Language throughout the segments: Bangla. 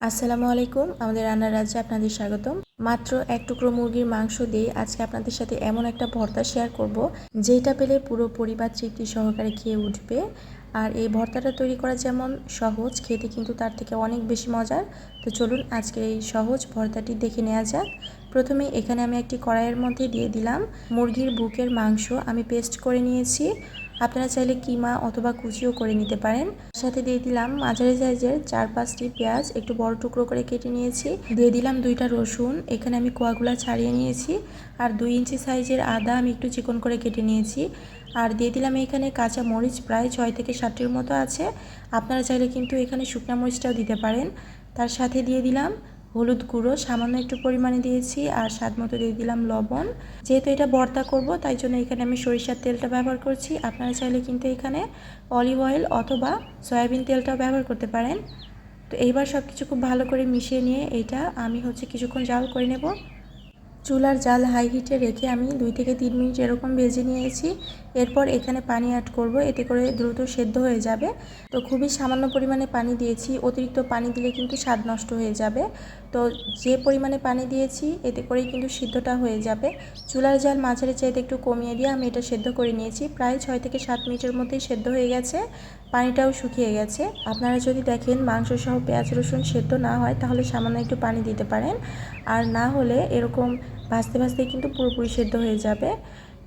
আসসালামু আলাইকুম আমাদের রান্নার রাজ্যে আপনাদের স্বাগতম। মাত্র এক টুকরো মুরগির মাংস দিয়ে আজকে আপনাদের সাথে এমন একটা ভর্তা শেয়ার করব যেটা পেলে পুরো পরিবার তৃপ্তি সহকারে খেয়ে উঠবে। আর এই ভর্তাটা তৈরি করা যেমন সহজ, খেতে কিন্তু তার থেকে অনেক বেশি মজার। তো চলুন আজকে এই সহজ ভর্তাটি দেখে নেওয়া যাক। প্রথমে এখানে আমি একটি কড়াইয়ের মধ্যে দিয়ে দিলাম মুরগির বুকের মাংস। আমি পেস্ট করে নিয়েছি। আপনারা চাইলে কিমা অথবা কুচিও করে নিতে পারেন। সাথে দিয়ে দিলাম মাঝারি সাইজের চার পাঁচটি পেঁয়াজ। একটু বড় টুকরো করে কেটে নিয়েছি। দিয়ে দিলাম দুইটা রসুন এখানে আমি কোয়াগুলা ছাড়িয়ে নিয়েছি। আর দুই ইঞ্চি সাইজের আদা আমি একটু চিকন করে কেটে নিয়েছি। আর দিয়ে দিলাম এখানে কাঁচা মরিচ, প্রায় ছয় থেকে সাতটির মতো আছে। আপনারা চাইলে কিন্তু এখানে শুকনা মরিচটাও দিতে পারেন। তার সাথে দিয়ে দিলাম হলুদ গুঁড়ো, সামান্য একটু পরিমাণে দিয়েছি আর স্বাদ মতো দিয়ে দিলাম লবণ। যেহেতু এটা ভর্তা করব, তাই জন্য এখানে আমি সরিষার তেলটা ব্যবহার করছি। আপনারা চাইলে কিন্তু এখানে অলিভ অয়েল অথবা সয়াবিন তেলটাও ব্যবহার করতে পারেন। তো এইবার সব কিছু খুব ভালো করে মিশিয়ে নিয়ে এটা আমি হচ্ছে কিছুক্ষণ জাল করে নেব। চুলার জাল হাই হিটে রেখে আমি দুই থেকে তিন মিনিট এরকম ভেজে নিয়েছি। এরপর এখানে পানি অ্যাড করব, এতে করে দ্রুত সেদ্ধ হয়ে যাবে। তো খুবই সামান্য পরিমাণে পানি দিয়েছি, অতিরিক্ত পানি দিলে কিন্তু স্বাদ নষ্ট হয়ে যাবে। তো যে পরিমাণে পানি দিয়েছি, এতে করেই কিন্তু সিদ্ধটা হয়ে যাবে। চুলার জাল মাঝারি চাইতে একটু কমিয়ে দিয়ে আমি এটা সেদ্ধ করে নিয়েছি। প্রায় ছয় থেকে সাত মিনিটের মধ্যেই সেদ্ধ হয়ে গেছে, পানিটাও শুকিয়ে গেছে। আপনারা যদি দেখেন মাংস সহ পেঁয়াজ রসুন সেদ্ধ না হয়, তাহলে সামান্য একটু পানি দিতে পারেন। আর না হলে এরকম ভাজতে ভাজতে কিন্তু পুরোপুরি সেদ্ধ হয়ে যাবে।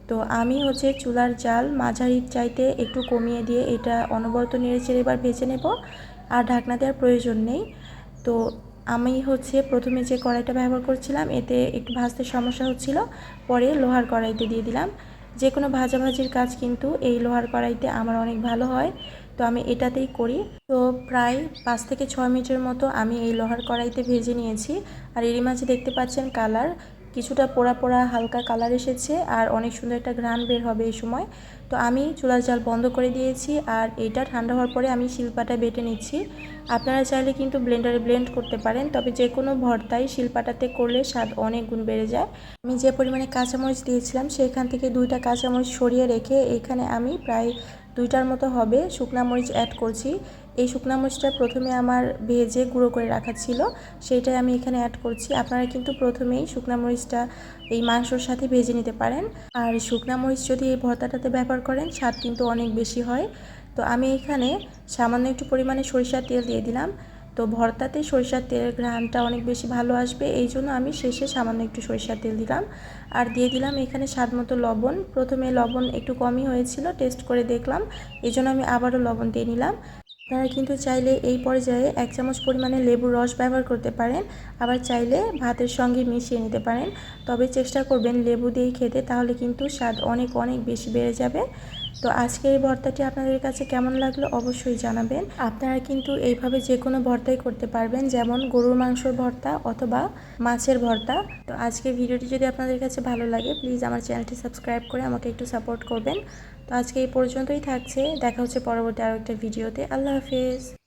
তো আমি হচ্ছে চুলার জাল মাঝারির চাইতে একটু কমিয়ে দিয়ে এটা অনবরত নেড়ে চেড়ে এবার ভেজে নেব। আর ঢাকনা দেওয়ার প্রয়োজন নেই। তো আমি হচ্ছে প্রথমে যে কড়াইটা ব্যবহার করছিলাম, এতে একটু ভাজতে সমস্যা হচ্ছিল। পরে লোহার কড়াইতে দিয়ে দিলাম। যে কোনো ভাজাভাজির কাজ কিন্তু এই লোহার কড়াইতে আমার অনেক ভালো হয়। তো আমি এটাতেই করি। তো প্রায় পাঁচ থেকে ছয় মিনিটের মতো আমি এই লোহার কড়াইতে ভেজে নিয়েছি। আর এরই মাঝে দেখতে পাচ্ছেন কালার। কিছুটা পোড়া পোড়া হালকা কালার এসেছে আর অনেক সুন্দর একটা ঘ্রাণ বের হবে এই সময়। তো আমি চুলার জাল বন্ধ করে দিয়েছি আর এটা ঠান্ডা হওয়ার পরে আমি শিলপাটায় বেটে নিচ্ছি। আপনারা চাইলে কিন্তু ব্লেন্ডারে ব্লেন্ড করতে পারেন, তবে যে কোনো ভর্তাই শিলপাটাতে করলে স্বাদ অনেক গুণ বেড়ে যায়। আমি যে পরিমাণে কাঁচামরিচ দিয়েছিলাম, সেখান থেকে দুইটা কাঁচামরিচ সরিয়ে রেখে এখানে আমি প্রায় দুইটার মতো হবে। শুকনা মরিচ অ্যাড করছি। এই শুকনা মরিচটা প্রথমে আমার ভেজে গুঁড়ো করে রাখা ছিল, সেইটাই আমি এখানে অ্যাড করছি। আপনারা কিন্তু প্রথমেই শুকনা মরিচটা এই মাংসর সাথে ভেজে নিতে পারেন। আর শুকনা মরিচ যদি এই ভর্তাটাতে ব্যবহার করেন, স্বাদ কিন্তু অনেক বেশি হয়। তো আমি এখানে সামান্য একটু পরিমাণে সরিষার তেল দিয়ে দিলাম। তো ভর্তাতে সরিষার তেলের ঘ্রাণটা অনেক বেশি ভালো আসবে, এই জন্য আমি শেষে সামান্য একটু সরিষার তেল দিলাম। আর দিয়ে দিলাম এখানে স্বাদ মতো লবণ। প্রথমে লবণ একটু কমই হয়েছিল টেস্ট করে দেখলাম, এই জন্য আমি আবারও লবণ দিয়ে নিলাম। আপনারা কিন্তু চাইলে এই পর্যায়ে এক চামচ পরিমাণে লেবুর রস ব্যবহার করতে পারেন, আবার চাইলে ভাতের সঙ্গে মিশিয়ে নিতে পারেন। তবে চেষ্টা করবেন লেবু দিয়েই খেতে, তাহলে কিন্তু স্বাদ অনেক অনেক বেশি বেড়ে যাবে। তো আজকে এই ভর্তাটি আপনাদের কাছে কেমন লাগল অবশ্যই জানাবেন। আপনারা কিন্তু এইভাবে যে কোনো ভর্তাই করতে পারবেন, যেমন গরুর মাংসর ভর্তা অথবা মাছের ভর্তা। তো আজকে ভিডিওটি যদি আপনাদের কাছে ভালো লাগে প্লিজ আমার চ্যানেলটি সাবস্ক্রাইব করে আমাকে একটু সাপোর্ট করবেন। তো আজকে এই পর্যন্তই থাকছে, দেখা হচ্ছে পরবর্তী আরও একটা ভিডিওতে। আল্লাহ হাফিজ।